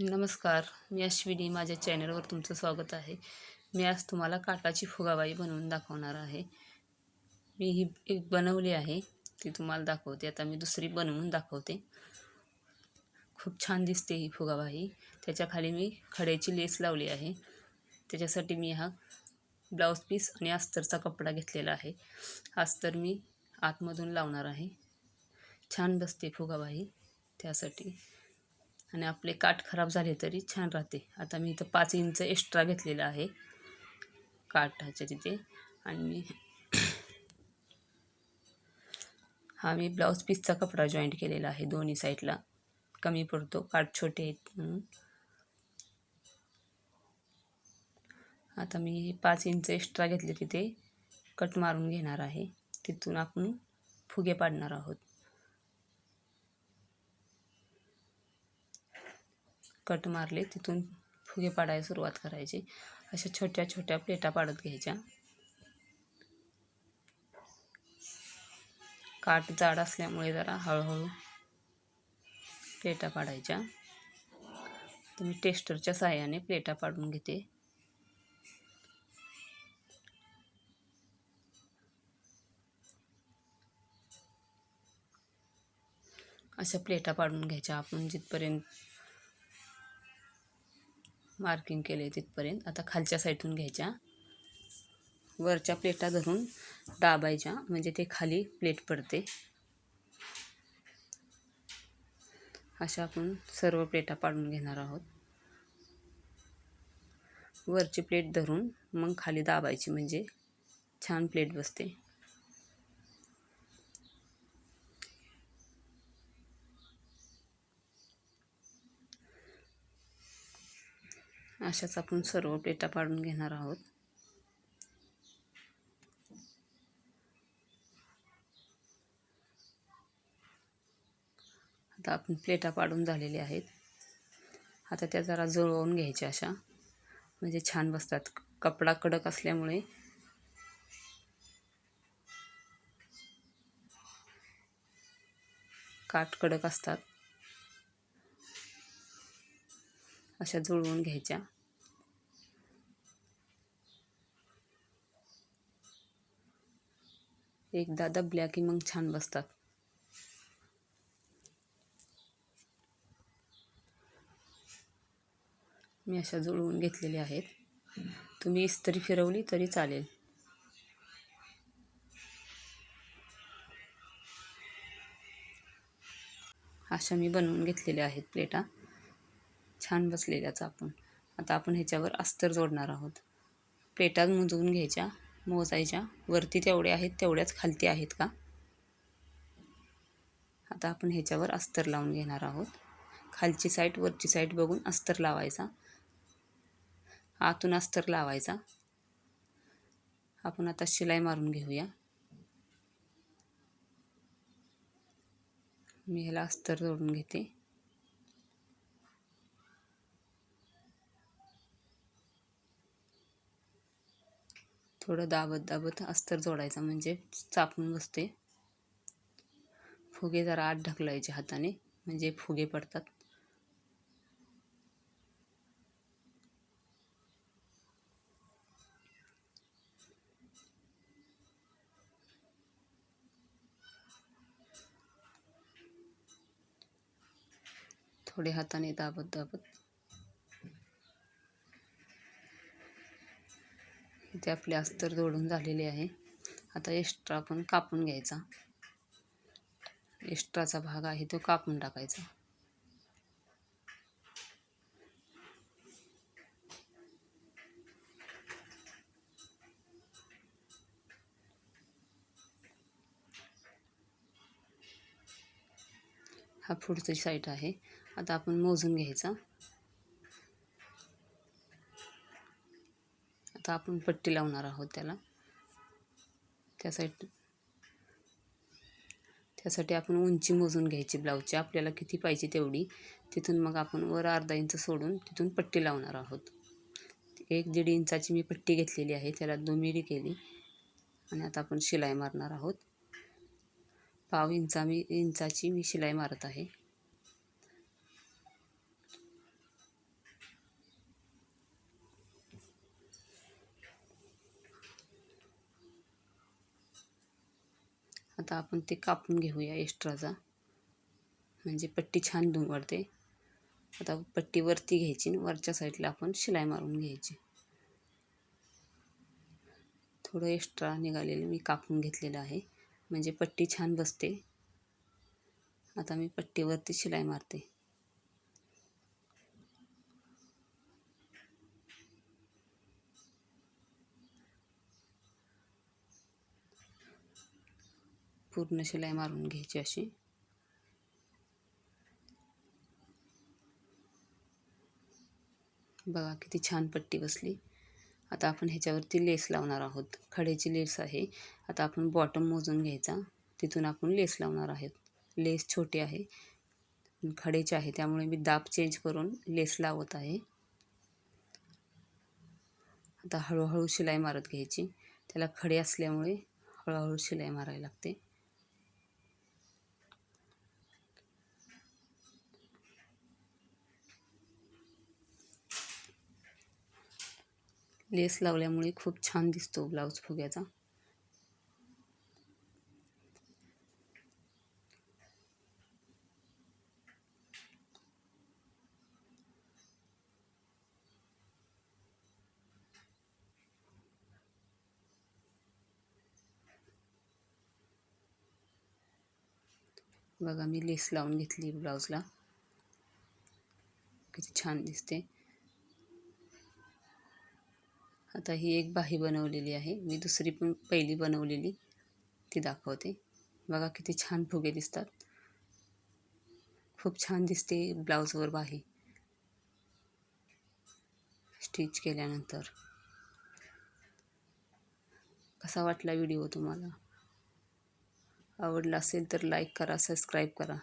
नमस्कार मी अश्विनी. माझ्या चॅनलवर तुमचं स्वागत आहे. मी आज तुम्हाला काटाची फुगाबाई बनवून दाखवणार आहे. मी ही एक बनवली आहे ती तुम्हाला दाखवते. आता मी दुसरी बनवून दाखवते. खूप छान दिसते ही फुगाबाई. त्याच्याखाली मी खड्याची लेस लावली आहे. त्याच्यासाठी मी हा ब्लाऊज पीस आणि अस्तरचा कपडा घेतलेला आहे. अस्तर मी आतमधून लावणार आहे. छान बसते फुगाबाई त्यासाठी. आणि आपले काठ खराब झाले तरी छान राहते. आता मी इथं पाच इंच एक्स्ट्रा घेतलेलं आहे. काठाच्या तिथे. आणि मी हा मी ब्लाऊज पीसचा कपडा जॉईंट केलेला आहे दोन्ही साईडला कमी पडतो. काठ छोटे आहेत म्हणून. आता मी पाच इंच एक्स्ट्रा घेतले तिथे. कट मारून घेणार आहे. तिथून आपण फुगे पाडणार आहोत. कट मारले तिथून फुगे पाडायला सुरुवात करायची. अशा छोट्या छोट्या प्लेटा पाडत घ्यायच्या. काठ जाड असल्यामुळे जरा हळूहळू प्लेटा पाडायच्या. तर मी टेस्टरच्या साह्याने प्लेटा पाडून घेते. अशा प्लेटा पाडून घ्यायच्या. आपण जिथपर्यंत मार्किंग केले तिथपर्यंत. आता खालच्या साईडून घ्यायच्या. वरच्या प्लेटा धरून दाबायच्या. म्हणजे ते खाली प्लेट पडते. अशा आपण सर्व प्लेटा पाडून घेणार आहोत. वरची प्लेट धरून मग खाली दाबायची. म्हणजे छान प्लेट बसते. अशाच आपण सर्व प्लेटा पाडून घेणार आहोत. आता आपण प्लेटा पाडून झालेल्या आहेत. आता त्या जरा जुळवून घ्यायच्या अशा. म्हणजे छान बसतात. कपडा कडक असल्यामुळे. काठ कडक असतात. अशा जुळवून घ्यायच्या. एकदा दबल्या की मग छान बसतात. मी अशा जुळवून घेतलेल्या आहेत. तुम्ही इस्त्री फिरवली तरी चालेल. अशा मी बनवून घेतलेल्या आहेत प्लेटा. छान बसलेल्याच आपण. आता आपण ह्याच्यावर अस्तर जोडणार आहोत. प्लेटा मुजवून घ्यायच्या. मोजायच्या. वरती तेवढे आहेत तेवढ्याच खालती आहेत का? आता आपण ह्याच्यावर अस्तर लावून घेणार आहोत. खालची साईड वरची साईड बघून अस्तर लावायचा. आतून अस्तर लावायचा. आपण आता शिलाई मारून घेऊया. मी ह्याला अस्तर जोडून घेते. थोडं दाबत दाबत अस्तर जोडायचा. म्हणजे चापून बसते. फुगे जरा आत ढकलायचे हाताने. म्हणजे फुगे पडतात. थोडे हाताने दाबत दाबत. इथे आपले अस्तर जोडून झालेले आहे. आता एक्स्ट्रा आपण कापून घ्यायचा. एक्स्ट्राचा भाग आहे तो कापून टाकायचा. हा पुढची साईड आहे. आता आपण मोजून घ्यायचा. आता आपण पट्टी लावणार आहोत त्याला. त्यासाठी त्यासाठी आपण उंची मोजून घ्यायची ब्लाऊजची. आपल्याला किती पाहिजे तेवढी. तिथून मग आपण वर अर्धा इंच सोडून तिथून पट्टी लावणार आहोत. एक दीड इंचाची मी पट्टी घेतलेली आहे. त्याला दुमिरी केली. आणि आता आपण शिलाई मारणार आहोत. पाव इंचा मी इंचाची मी शिलाई मारत आहे. आता आपण ते कापून घेऊया एक्स्ट्राचा म्हणजे पट्टी छान दुमडते. आता पट्टी वरती घ्यायची आणि वरच्या साईडला आपण शिलाई मारून घ्यायची. थोडं एक्स्ट्रा निघालेलं मी कापून घेतलेलं आहे. म्हणजे पट्टी छान बसते. आता मी पट्टीवरती शिलाई मारते. पूर्ण शिलाई मारून घ्यायची अशी. बघा किती छान पट्टी बसली. आता आपण ह्याच्यावरती लेस लावणार आहोत. खड्याची लेस आहे. आता आपण बॉटम मोजून घ्यायचा. तिथून आपण लेस लावणार आहोत. लेस छोटी आहे. खडेचे आहे. त्यामुळे मी दाब चेंज करून लेस लावत आहे. आता हळूहळू शिलाई मारत घ्यायची. त्याला खडे असल्यामुळे हळूहळू शिलाई मारायला लागते. लेस लावल्यामुळे खूप छान दिसतो ब्लाऊज फुग्याचा. बघा मी लेस लावून घेतली ब्लाऊजला. किती छान दिसते. आता ही एक बाही बनवलेली आहे. मी दुसरी पण पहिली बनवलेली. ती दाखवते. बघा किती छान फुगे दिसतात. खूप छान दिसते ब्लाऊजवर बाही स्टिच केल्यानंतर. कसा वाटला व्हिडिओ तुम्हाला? आवडला असेल तर लाईक करा सबस्क्राईब करा.